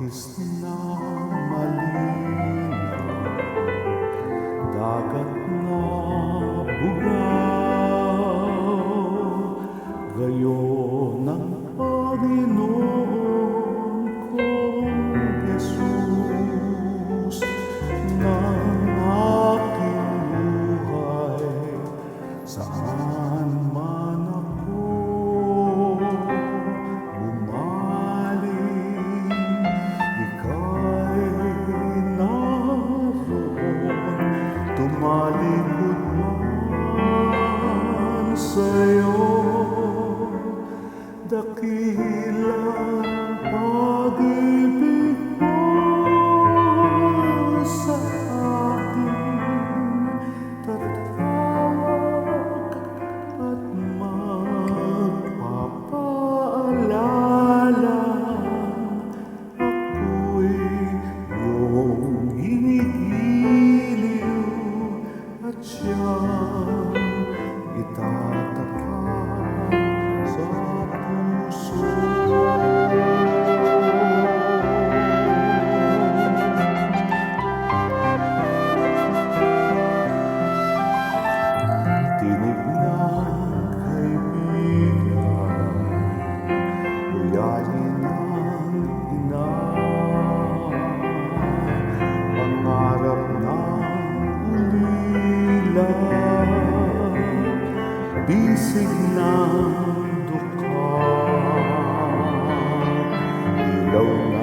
It's not. Tumalikod man Dakilang isig ng duka Ilaw